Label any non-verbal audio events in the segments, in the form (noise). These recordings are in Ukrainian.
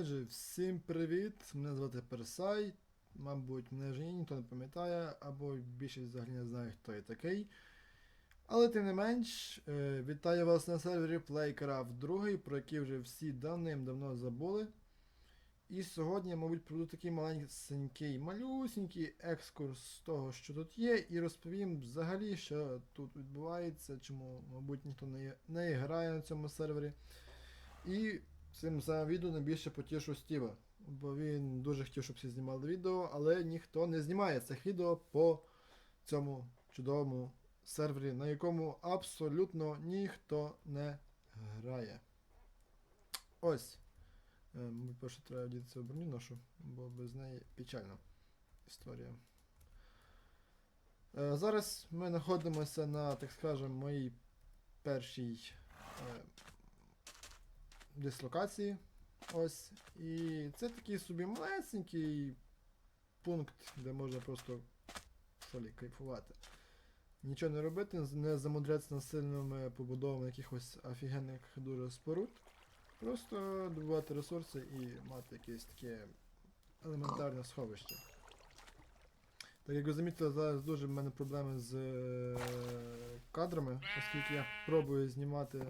Отже, всім привіт! Мене звати Персай. Мабуть, мене вже ніхто не пам'ятає, або більшість взагалі не знає, хто я такий. Але тим не менш, е, вітаю вас на сервері PlayCraft 2, про який вже всі давним-давно забули. І сьогодні мабуть, проведу такий маленький, малюсенький екскурс з того, що тут є, і розповім взагалі, що тут відбувається, чому, мабуть, ніхто не, не грає на цьому сервері. І цим самим відео найбільше потішу Стіва. Бо він дуже хотів, щоб всі знімали відео, але ніхто не знімає цих відео по цьому чудовому сервері, на якому абсолютно ніхто не грає. Ось. Е, Мабуть, перше треба вдітися в броню нашу, бо без неї печальна історія. Е, Зараз ми знаходимося на, так скажемо, моїй першій е, дислокації. Ось. І це такий собі малесенький пункт, де можна просто солі кайфувати. Нічого не робити, не замудрятися насильними побудовами якихось офігенних дуже споруд. Просто добувати ресурси і мати якесь таке елементарне сховище. Так як ви замітили, зараз дуже в мене проблеми з е, кадрами, оскільки я пробую знімати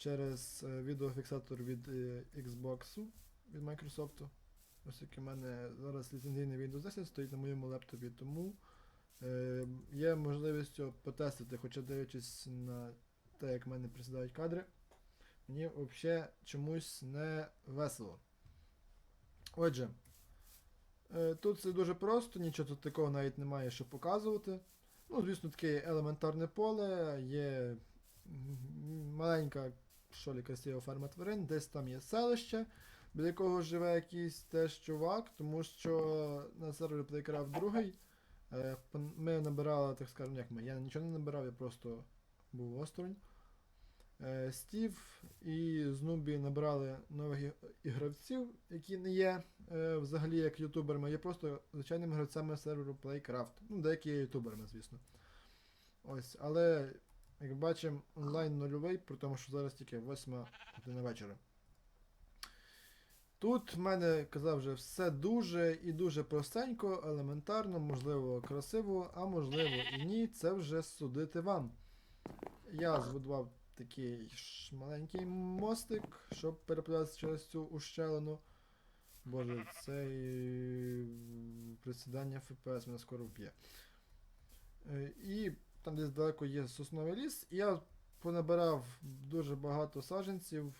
через е, відеофіксатор від е, Xbox від Microsoft. Оскільки в мене зараз ліцензійний Windows 10 стоїть на моєму лептопі, тому е, є можливістю потестити, хоча дивлячись на те, як в мене присідають кадри, мені взагалі чомусь не весело. Отже, е, тут все дуже просто, нічого тут такого навіть немає, що показувати. Ну, звісно, таке елементарне поле, є маленька що лі ферма тварин, десь там є селище, біля якого живе якийсь теж чувак, тому що на сервері PlayCraft 2 е, ми набирали, так скажемо, як ми. Я нічого не набирав, я просто був осторонь. Е, Стів і Знубі набрали нових ігравців, які не є е, взагалі як ютуберами, є просто звичайними гравцями серверу PlayCraft. Ну, деякі є ютуберами, звісно. Ось, але як бачимо, онлайн нульовий, при тому, що зараз тільки 8 година вечора. Тут в мене казав вже все дуже і дуже простенько, елементарно, можливо, красиво, а можливо і ні. Це вже судити вам. Я збудував такий маленький мостик, щоб переплятися через цю ущелину. Боже, цей присідання FPS мене скоро вб'є. Е, І там десь далеко є сосновий ліс, і я понабирав дуже багато саджанців,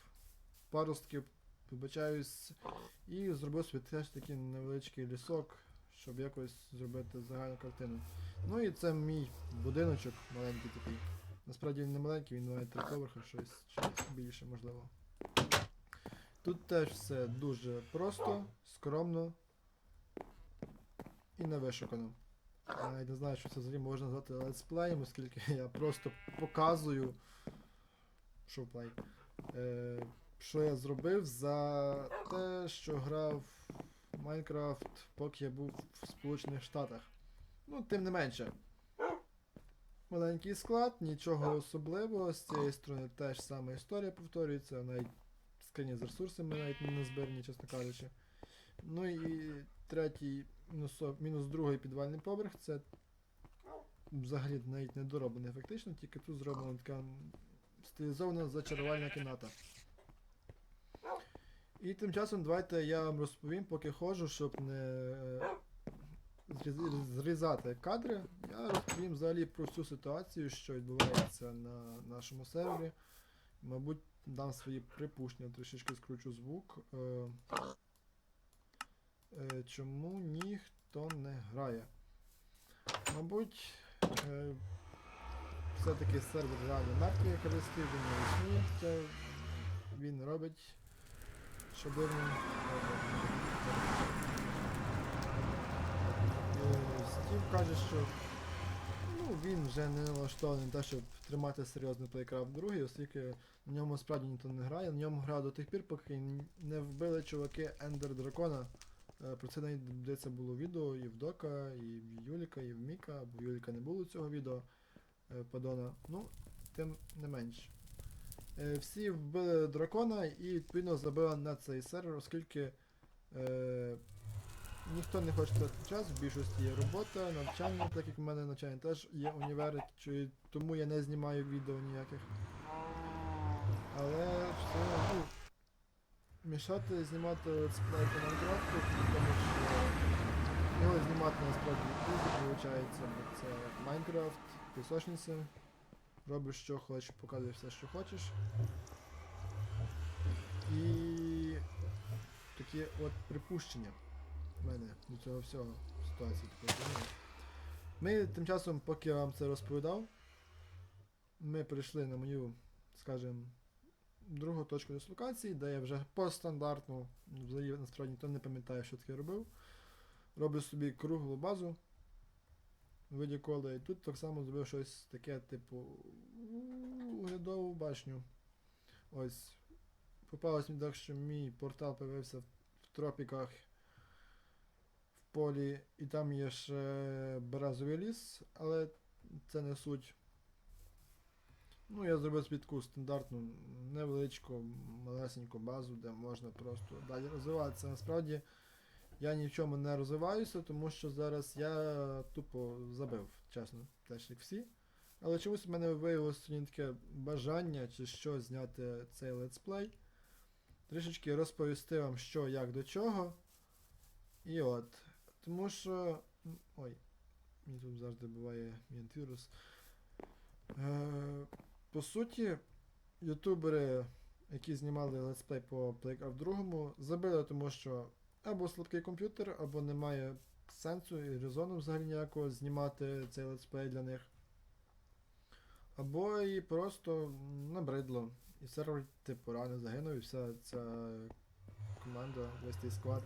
паростків, вибачаюсь, і зробив собі теж такий невеличкий лісок, щоб якось зробити загальну картину. Ну і це мій будиночок маленький такий. Насправді він не маленький, він має три поверхи, щось, щось більше можливо. Тут теж все дуже просто, скромно і невишукано. Я не знаю, що це взагалі можна назвати летсплеєм, оскільки (laughs) я просто показую. Що плей? Е, що я зробив за те, що грав в Майнкрафт, поки я був в Сполучених Штатах. Ну, тим не менше. Маленький склад, нічого особливого. З цієї сторони теж сама історія повторюється, навіть скрині з ресурсами навіть не назбирні, чесно кажучи. Ну і третій, мінус, другий підвальний поверх, це взагалі навіть не дороблений фактично, тільки тут зроблена така стилізована зачарувальна кімната. І тим часом давайте я вам розповім, поки ходжу, щоб не е, зрізати кадри. Я розповім взагалі про всю ситуацію, що відбувається на нашому сервері. Мабуть, дам свої припущення, трішечки скручу звук. Е, чому ніхто не грає? Мабуть, е, все-таки сервер реально мертвий, розкрив, він не існує, хоча він робить що дивно. Е, Стів каже, що ну, він вже не налаштований на те, щоб тримати серйозний PlayCraft 2, оскільки на ньому справді ніхто не грає, на ньому грає до тих пір, поки не вбили чуваки Ендер Дракона. Е, Про це навіть здається було відео і в Дока, і в Юліка, і в Міка, бо в Юліка не було цього відео е, Падона. Ну, тим не менш. Е, всі вбили дракона і відповідно забили на цей сервер, оскільки е, ніхто не хоче тратити час, в більшості є робота, навчання, так як в мене навчання теж є універи, тому я не знімаю відео ніяких. Але все, ну, мішати знімати летсплей по Майнкрафту, тому що його знімати насправді дуже виходить, бо це Майнкрафт, пісочниця. Робиш що хочеш, показуєш все, що хочеш. І такі от припущення в мене до цього всього ситуації такої. Ми тим часом, поки я вам це розповідав, ми прийшли на мою, скажімо, другу точку дислокації, де я вже по стандартну, взагалі насправді ніхто не пам'ятає, що таке робив. Роблю собі круглу базу виді кола, і тут так само зробив щось таке, типу, оглядову башню. Ось. Попалось мені так, що мій портал появився в тропіках в полі, і там є ще березовий ліс, але це не суть. Ну, я зробив собі таку стандартну, невеличку, малесеньку базу, де можна просто далі розвиватися. Насправді я ні в чому не розвиваюся, тому що зараз я тупо забив, чесно, теж як всі. Але чомусь в мене виявилося таке бажання чи що зняти цей летсплей. Трішечки розповісти вам, що, як до чого. І от. Тому що. Ой, мені тут завжди буває мій антивірус. Е, по суті, ютубери, які знімали летсплей по Playcraft 2, забили, тому що або слабкий комп'ютер, або немає сенсу і резону взагалі ніякого знімати цей летсплей для них. Або і просто набридло. І сервер, типу, реально загинув, і вся ця команда, весь цей склад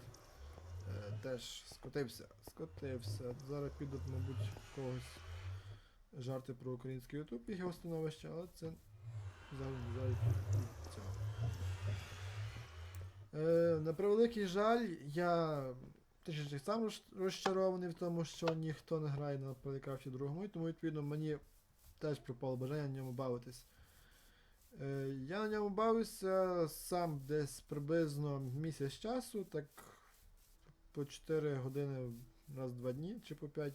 е, теж скотився. Скотився. Зараз підуть, мабуть, когось жарти про український YouTube і його становище, але це зараз від цього. Е, на превеликий жаль, я трішечки сам розчарований в тому, що ніхто не грає на Playcraft 2, і тому відповідно мені теж пропало бажання на ньому бавитись. Е, я на ньому бавився сам десь приблизно місяць часу, так по 4 години раз в 2 дні чи по 5.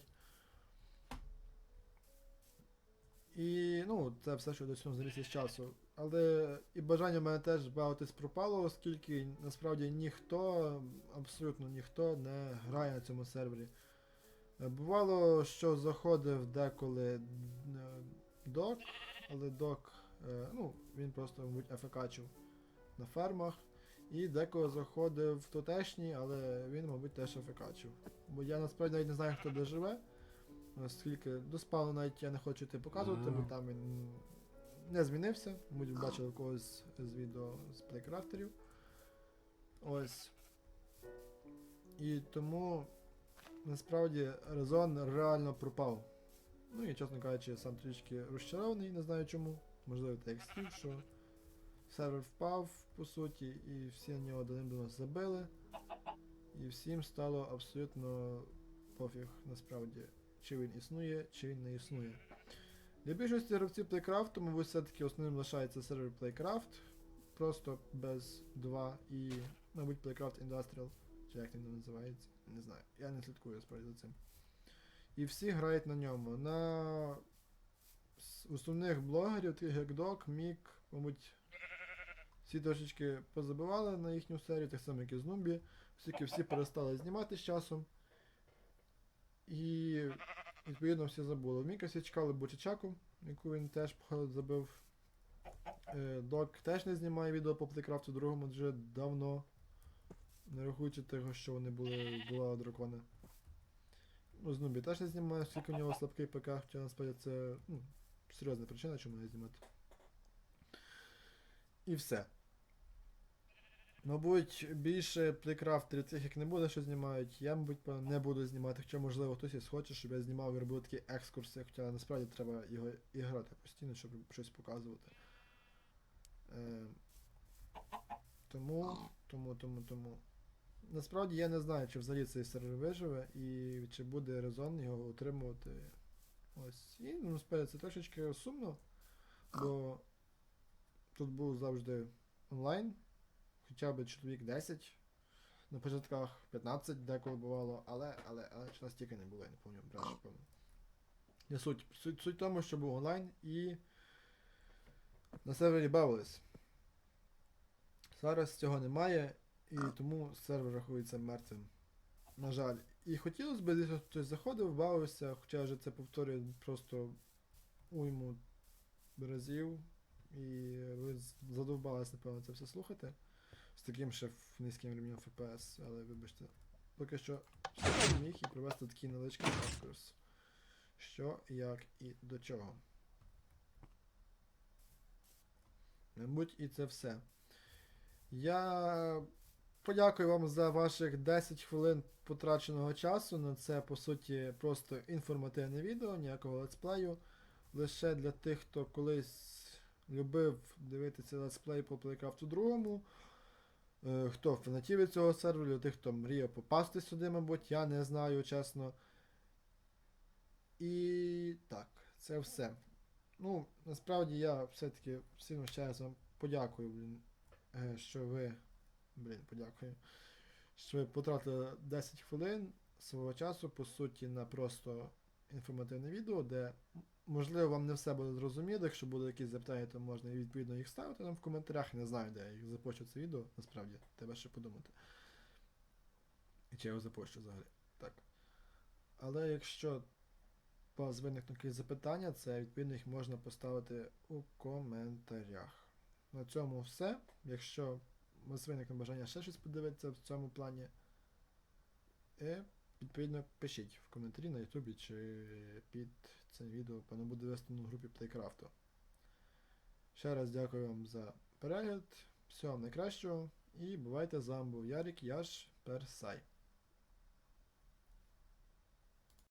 І ну, це все, що досягнув за місяць часу. Але і бажання в мене теж бавитись пропало, оскільки насправді ніхто, абсолютно ніхто не грає на цьому сервері. Бувало, що заходив деколи е, док, але док, е, ну, він просто, мабуть, АФКачив на фермах. І деколи заходив тутешній, але він, мабуть, теж АФКачив. Бо я насправді навіть не знаю, хто де живе. Оскільки до спавну навіть я не хочу це показувати, бо там він не змінився. Мабуть, бачили когось з відео з плейкрафтерів. Ось. І тому насправді резон реально пропав. Ну і, чесно кажучи, сам трішки розчарований, не знаю чому. Можливо, так як стів, що сервер впав, по суті, і всі на нього один до нас забили. І всім стало абсолютно пофіг насправді, чи він існує, чи він не існує. Для більшості гравців Playcraft, мабуть, все-таки основним лишається сервер Playcraft, просто без 2 і, мабуть, Playcraft Industrial, чи як він називається, не знаю. Я не слідкую справді за цим. І всі грають на ньому. На основних блогерів, таких як Док, Мік, мабуть, всі трошечки позабивали на їхню серію, так само, як і Знумбі, оскільки всі перестали знімати з часом. І відповідно всі забули. Міка всі чекали Бучачаку, яку він теж забив. Е, Док теж не знімає відео по Playcraft другому вже давно. Не рахуючи того, що вони були була дракона. Ну, Знубі теж не знімає, оскільки у нього слабкий ПК, хоча насправді це ну, серйозна причина, чому не знімати. І все. Мабуть, більше плейкрафтерів цих як не буде, що знімають, я, мабуть, не буду знімати, хоча, можливо, хтось і схоче, щоб я знімав і робив такі екскурси, хоча насправді треба його і грати постійно, щоб щось показувати. Е, тому, тому, тому, тому. Насправді я не знаю, чи взагалі цей сервер виживе і чи буде резон його утримувати. Ось. І ну, насправді це трошечки сумно, бо тут був завжди онлайн, хоча б чоловік 10. На початках 15 деколи бувало, але, але, але чи настільки не було, я не пам'ятаю. Не суть. суть. Суть в тому, що був онлайн і на сервері бавились. Зараз цього немає, і тому сервер рахується мертвим. На жаль. І хотілося б, якщо хтось заходив, бавився, хоча вже це повторює просто уйму разів. І ви задовбались, напевно, це все слухати. З таким ще низьким рівнем FPS, але вибачте. Поки що міг і провести такий невеличкий екскурс. Що, як і до чого. Мабуть, і це все. Я подякую вам за ваших 10 хвилин потраченого часу на це, по суті, просто інформативне відео, ніякого летсплею. Лише для тих, хто колись любив дивитися летсплей по Playcraft 2. Е, Хто фанатів від цього серверу, для тих, хто мріяв попасти сюди, мабуть, я не знаю, чесно. І так, це все. Ну, насправді я все-таки всім ще раз вам подякую, блін, е, що ви. Блін, подякую. Що ви потратили 10 хвилин свого часу, по суті, на просто інформативне відео, де можливо вам не все буде зрозуміло. Якщо будуть якісь запитання, то можна відповідно їх ставити нам в коментарях. Не знаю, де я їх запущу це відео, насправді, треба ще подумати. І чи я його запущу взагалі. Так. Але якщо у вас виникнуть якісь запитання, це відповідно їх можна поставити у коментарях. На цьому все. Якщо у вас виникне бажання ще щось подивитися в цьому плані, е, відповідно пишіть в коментарі на Ютубі чи під цим відео, воно буде виставлено в групі Плейкрафту. Ще раз дякую вам за перегляд. Всього вам найкращого і бувайте з вами був Ярик Яш Персай.